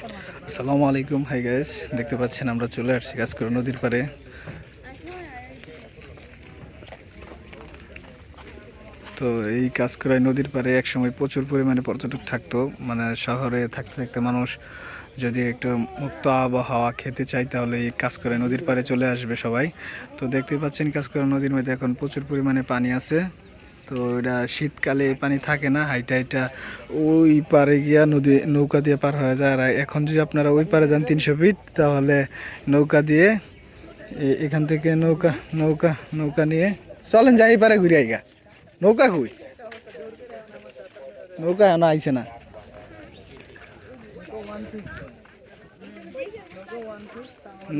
আসসালামু আলাইকুম hi guys দেখতে পাচ্ছেন আমরা চলে আসছি কাজ করে নদীর পারে তো এই কাজকরাই নদীর পাড়ে একসময় প্রচুর পরিমাণে পর্যটক থাকতো মানে শহরে থাকতে থাকতে মানুষ যদি একটু মুক্ত আবহাওয়া খেতে চায়, তাহলে এই কাজকরা নদীর পাড়ে চলে আসবে সবাই। তো দেখতে পাচ্ছেন কাজকরা নদীর মধ্যে এখন প্রচুর পরিমাণে পানি আছে। তো এটা শীতকালে পানি থাকে না, হাইটা হাইটা ওই পারে গিয়া নদী, নৌকা দিয়ে পার হয়ে যায়। আর এখন যদি আপনারা ওই পারে যান তিনশো ফিট, তাহলে নৌকা দিয়ে এখান থেকে নৌকা নৌকা নৌকা নিয়ে চলেন যাই পারে ঘুরে আইগা। নৌকা কই? নৌকা না আইছে না।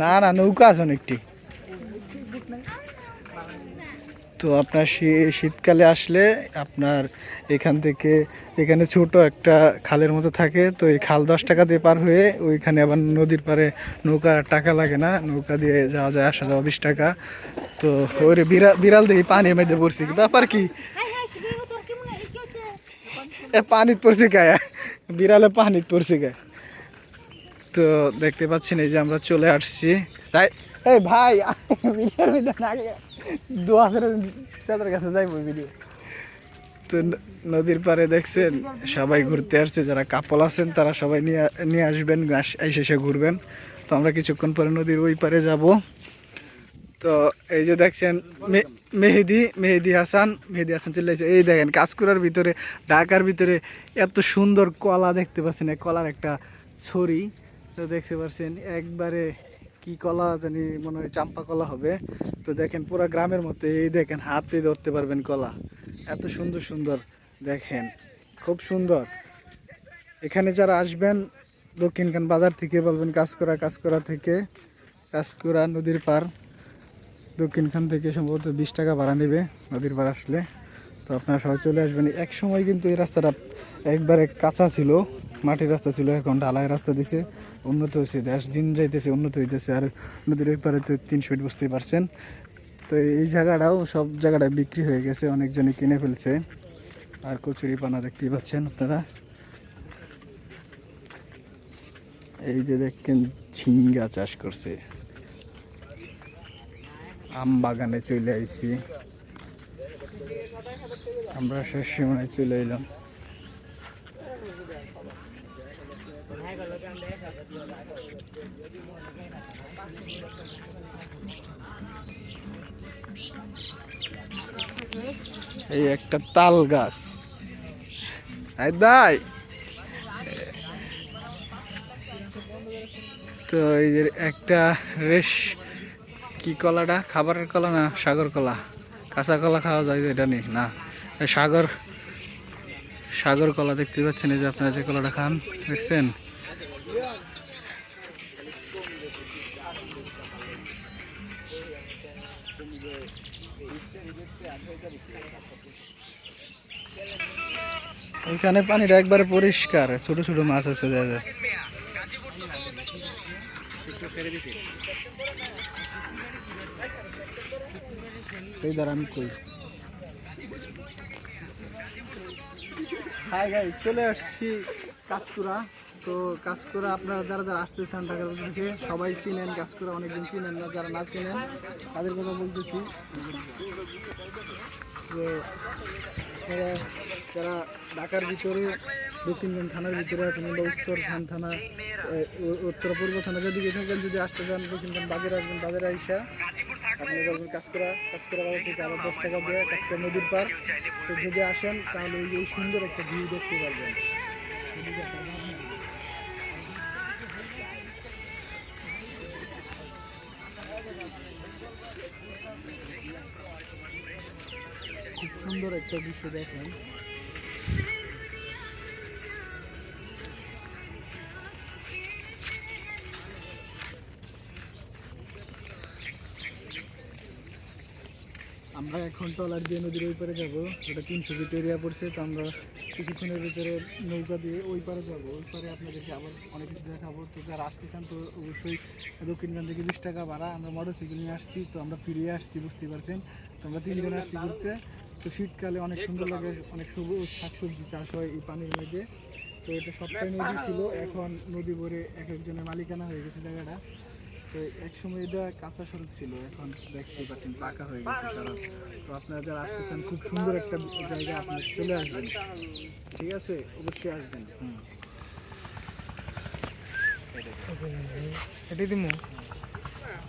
না না, নৌকা আছে অনেকটি। তো আপনার শীতকালে আসলে আপনার এখান থেকে, এখানে ছোট একটা খালের মতো থাকে, তো এই খাল দশ টাকা দিয়ে পার হয়ে ওইখানে আবার নদীর পারে নৌকা টাকা লাগে না, নৌকা দিয়ে যাওয়া যায়, আসা যাওয়া বিশ টাকা। তো ওরে বিড়াল বিড়াল দেখি পানির মধ্যে পড়ছি ব্যাপার কি? এ পানিত পড়ছি গায়ে বিড়ালে পানিত পড়ছি গায়ে তো দেখতে পাচ্ছেন এই যে আমরা চলে আসছি। তাই এই ভাই বিড়াল না কাছে তো নদীর পারে দেখছেন, সবাই ঘুরতে আসছে, যারা কাপল আছেন তারা সবাই নিয়ে নিয়ে আসবেন এসে ঘুরবেন। তো আমরা কিছুক্ষণ পরে নদীর ওই পারে যাব। তো এই যে দেখছেন মেহেদি মেহেদি হাসান মেহেদি হাসান চলে এসেছে। এই দেখেন কাজকুরার ভিতরে, ঢাকার ভিতরে এত সুন্দর কলা দেখতে পাচ্ছেন কলার একটা ছড়ি। তো দেখতে পাচ্ছেন, একবারে কি কলা জানি মনে হয় চাম্পা কলা হবে। তো দেখেন পুরো গ্রামের মতো এই দেখেন হাতে ধরতে পারবেন কলা। এত সুন্দর সুন্দর দেখেন, খুব সুন্দর। এখানে যারা আসবেন দক্ষিণখান বাজার থেকে বলবেন কাজকরা কাজকরা থেকে কাজকরা নদীর পার দক্ষিণখান থেকে সম্ভবত বিশ টাকা ভাড়া নেবে নদীর পার আসলে। তো আপনারা সবাই চলে আসবেন। এক সময় কিন্তু এই রাস্তাটা একবারে কাঁচা ছিল, মাটির রাস্তা ছিল, এখন ঢালাই রাস্তা দিছে, উন্নত হয়েছে দেশ দিন যাইতেছে, উন্নত হইতেছে, আর নদীর ওই পারে তো তিনশো ফিট বুঝতেই পারছেন। তো এই জায়গাটাও সব জায়গাটায় বিক্রি হয়ে গেছে, অনেকজনই কিনে ফেলছে। আর কচুরি পানা দেখতেই পাচ্ছেন আপনারা। এই যে দেখেন ঝিঙ্গা চাষ করছে। আম বাগানে চলে আইছি। আমরা শেষ সময় চলে এলাম। এই একটা তাল গাছ। দাই। তো এই যে একটা রেশ, কি কলাটা? খাবারের কলা না, সাগর কলা? কাঁচা কলা খাওয়া যায় এটা নেই না? সাগর সাগর কলা দেখতে পাচ্ছেন, এই যে আপনারা যে কলাটা খান, দেখছেন? এখানে পানিটা একবারে পরিষ্কার, ছোট ছোট মাছ আছে এই দ্বারা আমি কই? হাই গাই চলে আসছি কাজকুরা তো কাজকুরা আপনারা যারা যারা আসতেছেন ঢাকার ভিতর থেকে, সবাই চিনেন কাজকুরা অনেকদিন চিনেন না, যারা না চিনেন, তাদের কথা বলতেছি। তো যারা ঢাকার ভিতরে দক্ষিণগঞ্জ থানার ভিতরে আছেন কিংবা উত্তর খান থানা উত্তর পূর্ব থানা যদি থাকেন, যদি আসতে চান দক্ষিণগঞ্জ বাজারে আসবেন বাজারে আইসা। আপনি বলবেন কাজ করা বাজার থেকে আবার দশ টাকা দিয়ে কাজ করা নদীর পার তো যদি আসেন, তাহলে এই যে সুন্দর একটা ভিউ দেখতে পারবেন। খুব সুন্দর একটা দৃশ্য দেখেন আমরা এখন ট্রলার দিয়ে নদীর ওই পারে যাব। ওটা তিনশো ফিট এরিয়া পড়ছে, তো আমরা কিছুক্ষণের ভিতরে নৌকা দিয়ে ওই পারে যাব। ওই পারে আপনাদেরকে আবার অনেক কিছু দেখাবো। তো যারা আসতে চান তো অবশ্যই দক্ষিণগান থেকে বিশ টাকা ভাড়া। আমরা মোটরসাইকেল নিয়ে আসছি, তো আমরা ফিরিয়ে আসছি বুঝতে পারছেন? তো আমরা তিনজন আসছি ঘুরতে। তো শীতকালে অনেক সুন্দর লাগে, অনেক সবুজ, শাকসবজি চাষ হয় এই পানির মধ্যে। তো এটা সবটাই নদী ছিল। এখন নদী ভরে এক একজনের মালিকানা হয়ে গেছে জায়গাটা। তো এক সময় এটা কাঁচা সড়ক ছিল, এখন দেখতে পাচ্ছেন পাকা হয়ে গেছে সড়ক তো আপনারা যারা আসতে চান খুব সুন্দর একটা জায়গা আপনারা চলে আসবেন। ঠিক আছে? অবশ্যই আসবেন। হুম। এটাই দিমু?